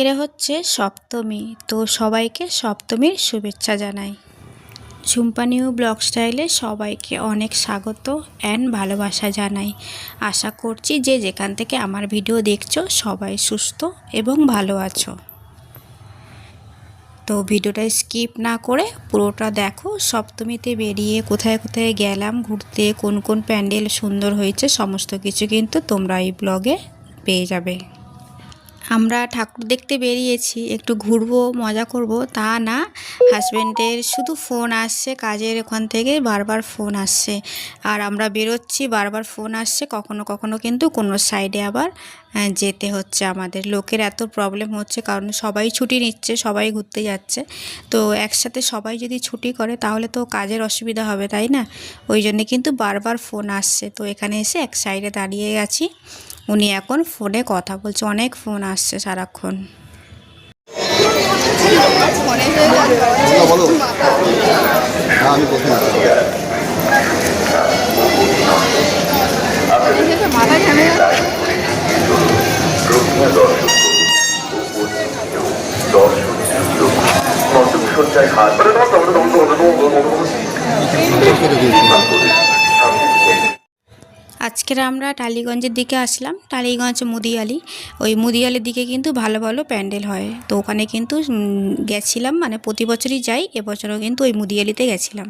আজকের হচ্ছে সপ্তমী, তো সবাইকে সপ্তমীর শুভেচ্ছা জানাই। ঝুম্পা নিউ ব্লগ স্টাইলে সবাইকে অনেক স্বাগত অ্যান্ড ভালোবাসা জানাই। আশা করছি যে যেখান থেকে আমার ভিডিও দেখছ, সবাই সুস্থ এবং ভালো আছো। তো ভিডিওটা স্কিপ না করে পুরোটা দেখো, সপ্তমীতে বেরিয়ে কোথায় কোথায় গেলাম, ঘুরতে, কোন কোন প্যান্ডেল সুন্দর হয়েছে, সমস্ত কিছু কিন্তু তোমরা এই ব্লগে পেয়ে যাবে। আমরা ঠাকুর দেখতে বেরিয়েছি, একটু ঘুরবো, মজা করব। তা না হাজব্যান্ডের শুধু ফোন আসছে, কাজের ওখান থেকে বারবার ফোন আসছে। আর আমরা বেরোচ্ছি, বারবার ফোন আসছে, কখনো কখনো কিন্তু কোনো সাইডে আবার যেতে হচ্ছে আমাদের। লোকের এত প্রবলেম হচ্ছে, কারণ সবাই ছুটি নিচ্ছে, সবাই ঘুরতে যাচ্ছে। তো একসাথে সবাই যদি ছুটি করে, তাহলে তো কাজের অসুবিধা হবে, তাই না? ওই জন্যে কিন্তু বারবার ফোন আসছে। তো এখানে এসে এক সাইডে দাঁড়িয়ে গেছি উনি এখন ফোনে কথা বলছে অনেক ফোন আসছে সারাক্ষণ। বলো বলো হ্যাঁ আমি প্রথমে আছি আজকের আমরা টালিগঞ্জের দিকে আসলাম। টালিগঞ্জ মুদিয়ালি। ওই মুদিয়ালির দিকে কিন্তু ভালো ভালো প্যান্ডেল হয়। তো ওখানে কিন্তু গেছিলাম মানে প্রতি বছরই যাই। এবছরও কিন্তু ওই মুদিয়ালিতে গেছিলাম।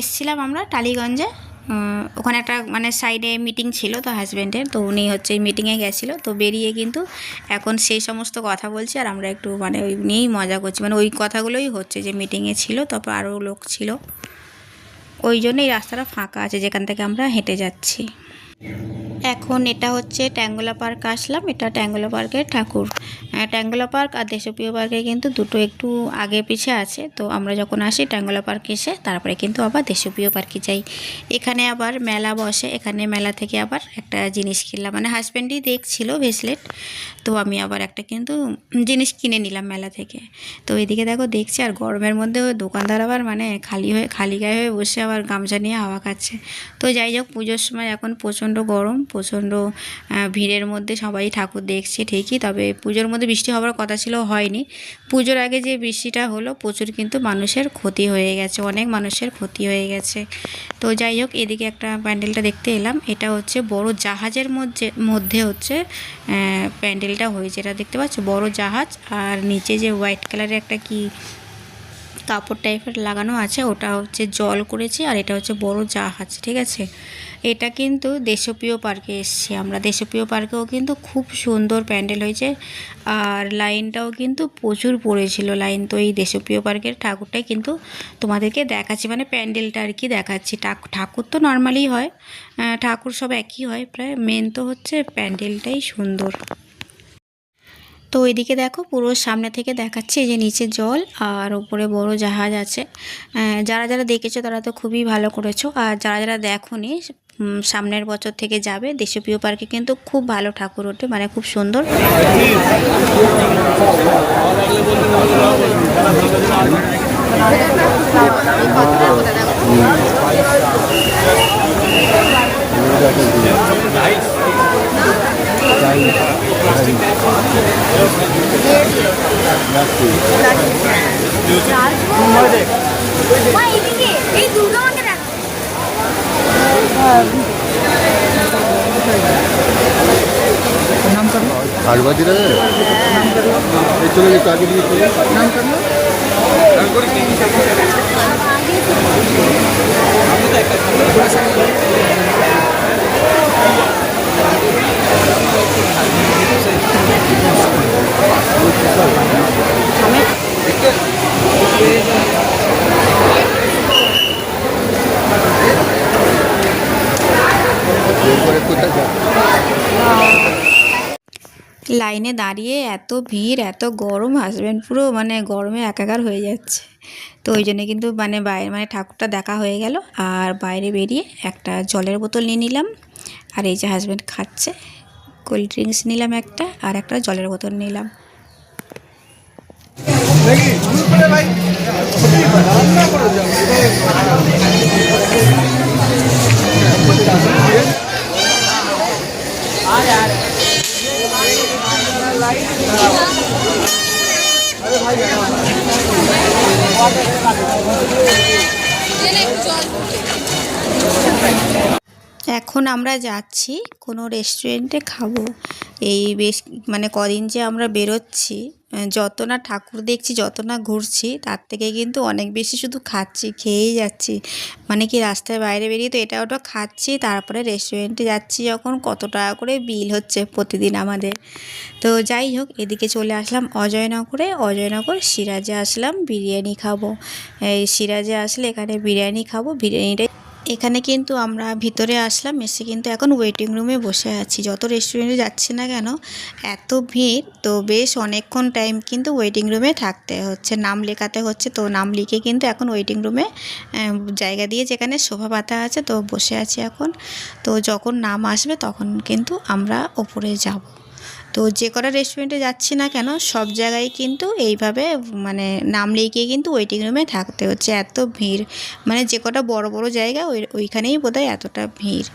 এসছিলাম আমরা টালিগঞ্জে। ওখানে একটা মানে সাইডে মিটিং ছিল তো হাজব্যান্ডের তো উনি হচ্ছে মিটিংয়ে গেছিল। তো বেরিয়ে কিন্তু এখন সেই সমস্ত কথা বলছি আর আমরা একটু মানে ওই নিয়েই মজা করছি। মানে ওই কথাগুলোই হচ্ছে যে মিটিংয়ে ছিল, তারপর আরও লোক ছিল। ওই জন্য এই রাস্তাটা ফাঁকা আছে, যেখান থেকে আমরা হেঁটে যাচ্ছি। এখন এটা হচ্ছে ট্যাঙ্গোলা পার্ক আসলাম, এটা ট্যাঙ্গোলা পার্কের ঠাকুর। ট্যাঙ্গোলা পার্ক আর দেশপ্রিয় পার্কে কিন্তু দুটো একটু আগে পিছে আছে। তো আমরা যখন আসি ট্যাঙ্গোলা পার্ক এসে, তারপরে কিন্তু আবার দেশপ্রিয় পার্কে যাই। এখানে আবার মেলা বসে, এখানে মেলা থেকে আবার একটা জিনিস কিনলাম। মানে হাজব্যান্ডই দেখছিল ভেসলেট তো আমি আবার একটা কিন্তু জিনিস কিনে নিলাম মেলা থেকে। তো এদিকে দেখো দেখছি আর গরমের মধ্যে দোকানদার আবার মানে খালি হয়ে, খালি গায়ে হয়ে বসে আবার গামছা নিয়ে হাওয়া খাচ্ছে। তো যাই হোক, পুজোর সময় এখন প্রচণ্ড গরম, প্রচণ্ড ভিড়ের মধ্যে সবাই ঠাকুর দেখছে ঠিকই, তবে পুজোর মধ্যে বৃষ্টি হওয়ার কথা ছিল, হয়নি। পুজোর আগে যে বৃষ্টিটা হলো, প্রচুর কিন্তু মানুষের ক্ষতি হয়ে গেছে, অনেক মানুষের ক্ষতি হয়ে গেছে। তো যাই হোক, এদিকে একটা প্যান্ডেলটা দেখতে এলাম। এটা হচ্ছে বড় জাহাজের মধ্যে মধ্যে হচ্ছে প্যান্ডেলটা হয়েছে। এটা দেখতে পাচ্ছ? বড় জাহাজ, আর নিচে যে হোয়াইট কালারের একটা কি কাপড় টাইপের লাগানো আছে, ওটা হচ্ছে জল করেছে আর এটা হচ্ছে বড় জাহাজ, ঠিক আছে? এটা কিন্তু দেশপ্রিয় পার্কে এসছি আমরা। দেশপ্রিয় পার্কেও কিন্তু খুব সুন্দর প্যান্ডেল হয়েছে আর লাইনটাও কিন্তু প্রচুর পড়েছিল। লাইন তো এই দেশপ্রিয় পার্কের ঠাকুরটাই কিন্তু তোমাদেরকে দেখাচ্ছি মানে প্যান্ডেলটা আর কি দেখাচ্ছি। ঠাক- ঠাকুর তো নর্মালি হয় ঠাকুর সব একই হয়, প্রায় মেন তো হচ্ছে প্যান্ডেলটাই সুন্দর। তো ওইদিকে দেখো পুরো সামনে থেকে দেখাচ্ছে যে নিচে জল আর উপরে বড় জাহাজ আছে। যারা যারা দেখেছ তারা তো খুবই ভালো করেছ। আর যারা যারা দেখোনি সামনের বছর থেকে যাবে। দেশপ্রিয় পার্কে কিন্তু খুব ভালো ঠাকুর ওঠে মানে খুব সুন্দর। মা চাই নাম করল আট বাজে চলে গেছে আগে দিয়ে নাম করল লাইনে দাঁড়িয়ে এত ভিড়, এত গরম হাজব্যান্ড পুরো মানে গরমে একাকার হয়ে যাচ্ছে। তো ওই জন্য কিন্তু মানে বাইরে মানে ঠাকুরটা দেখা হয়ে গেল। আর বাইরে বেরিয়ে একটা জলের বোতল নিয়ে নিলাম। আর এই যে হাজব্যান্ড খাচ্ছে কোল্ড ড্রিঙ্কস নিলাম একটা, আর একটা জলের বোতল নিলাম। এখন আমরা যাচ্ছি কোনো রেস্টুরেন্টে খাব। এই বেশ মানে কদিন যে আমরা বেরোচ্ছি যত না ঠাকুর দেখছি, যত না ঘুরছি, তার থেকে কিন্তু অনেক বেশি শুধু খাচ্ছি, খেয়েই যাচ্ছি। মানে কি রাস্তায় বাইরে বেরিয়ে তো এটা ওটা খাচ্ছি, তারপরে রেস্টুরেন্টে যাচ্ছি যখন কত টাকা করে বিল হচ্ছে প্রতিদিন আমাদের। তো যাই হোক, এদিকে চলে আসলাম অজয়নগরে। অজয়নগর সিরাজে আসলাম, বিরিয়ানি খাব। এই সিরাজে আসলে এখানে বিরিয়ানি খাব বিরিয়ানিটা এখানে কিন্তু আমরা ভিতরে আসলাম, এসে কিন্তু এখন ওয়েটিং রুমে বসে আছি। যত রেস্টুরেন্টে যাচ্ছি না কেন, এত ভিড়, তো বেশ অনেকক্ষণ টাইম কিন্তু ওয়েটিং রুমে থাকতে হচ্ছে। নাম লেখাতে হচ্ছে, তো নাম লিখে কিন্তু এখন ওয়েটিং রুমে জায়গা দিয়ে যেখানে সোফা পাতা আছে, তো বসে আছি এখন। তো যখন নাম আসবে, তখন কিন্তু আমরা ওপরে যাব। তো যে কটা রেস্টুরেন্টে যাচ্ছি না কেন, সব জায়গায় কিন্তু এইভাবে মানে নাম লিখিয়ে কিন্তু ওয়েটিং রুমে থাকতে হচ্ছে, এত ভিড়। মানে যে কটা বড় বড় জায়গা, ওই, ওইখানেই বোধহয় এতটা ভিড়।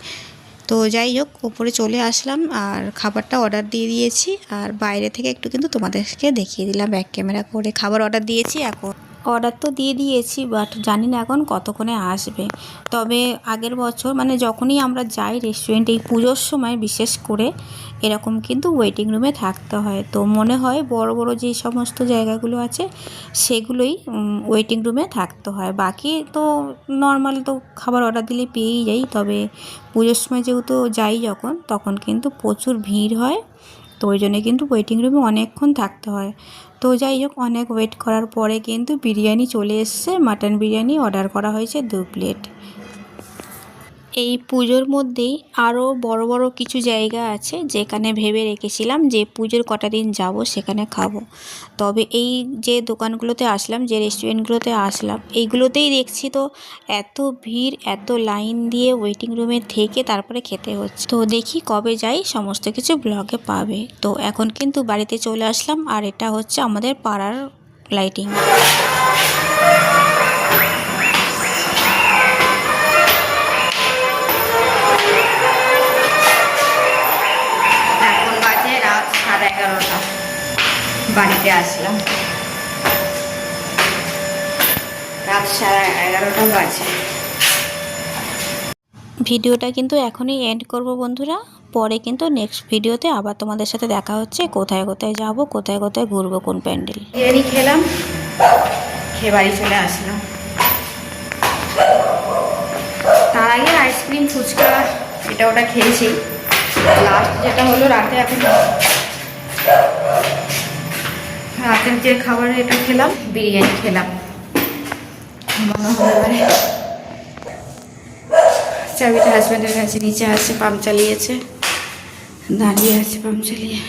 তো যাই হোক, ওপরে চলে আসলাম, আর খাবারটা অর্ডার দিয়ে দিয়েছি, আর বাইরে থেকে একটু কিন্তু তোমাদেরকে দেখিয়ে দিলাম ব্যাক ক্যামেরা করে। খাবার অর্ডার দিয়েছি, এখন অর্ডার তো দিয়ে দিয়েছি বাট জানি না এখন কতক্ষণে আসবে। তবে আগের বছর মানে যখনই আমরা যাই রেস্টুরেন্টে এই পুজোর সময় বিশেষ করে এরকম কিন্তু ওয়েটিং রুমে থাকতে হয়। তো মনে হয় বড় বড় যে সমস্ত জায়গাগুলো আছে, সেগুলোই ওয়েটিং রুমে থাকতে হয়। বাকি তো নর্মাল তো খাবার অর্ডার দিলে পেয়েই যাই, তবে পুজোর সময় যেহেতু যাই যখন, তখন কিন্তু প্রচুর ভিড় হয়। তো ওই জন্যে কিন্তু ওয়েটিং রুমে অনেকক্ষণ থাকতে হয়। তো যাই হোক, অনেক ওয়েট করার পরে কিন্তু বিরিয়ানি চলে এসছে। মাটন বিরিয়ানি অর্ডার করা হয়েছে দু প্লেট এই পুজোর মধ্যেই আরও বড় বড় কিছু জায়গা আছে যেখানে ভেবে রেখেছিলাম যে পুজোর কটা দিন যাব সেখানে খাব। তবে এই যে দোকানগুলোতে আসলাম, যে রেস্টুরেন্টগুলোতে আসলাম, এইগুলোতেই দেখছি তো এত ভিড়, এত লাইন দিয়ে ওয়েটিং রুমে থেকে তারপরে খেতে হচ্ছে। তো দেখি কবে যাই, সমস্ত কিছু ব্লগে পাবে। তো এখন কিন্তু বাড়িতে চলে আসলাম আর এটা হচ্ছে আমাদের পাড়ার লাইটিং বাড়িতে আসলাম। রাত সাড়ে এগারোটা বাজে। ভিডিওটা কিন্তু এখনই এন্ড করব বন্ধুরা। পরে কিন্তু নেক্সট ভিডিওতে আবার তোমাদের সাথে দেখা হচ্ছে। কোথায় কোথায় যাব কোথায় কোথায় ঘুরবো কোন প্যান্ডেল। বিরিয়ানি খেলাম খেয়ে বাড়ি চলে আসলাম। তার আগে আইসক্রিম ফুচকা এটা ওটা খেয়েছি। লাস্ট যেটা হলো রাতে এখন রাতের যে খাবার এটা খেলাম, বিরিয়ানি খেলাম। চাবিটা হাজব্যান্ডের কাছে নিচে আছে পাম্প চালিয়েছে। দাঁড়িয়ে আছে পাম্প চালিয়ে।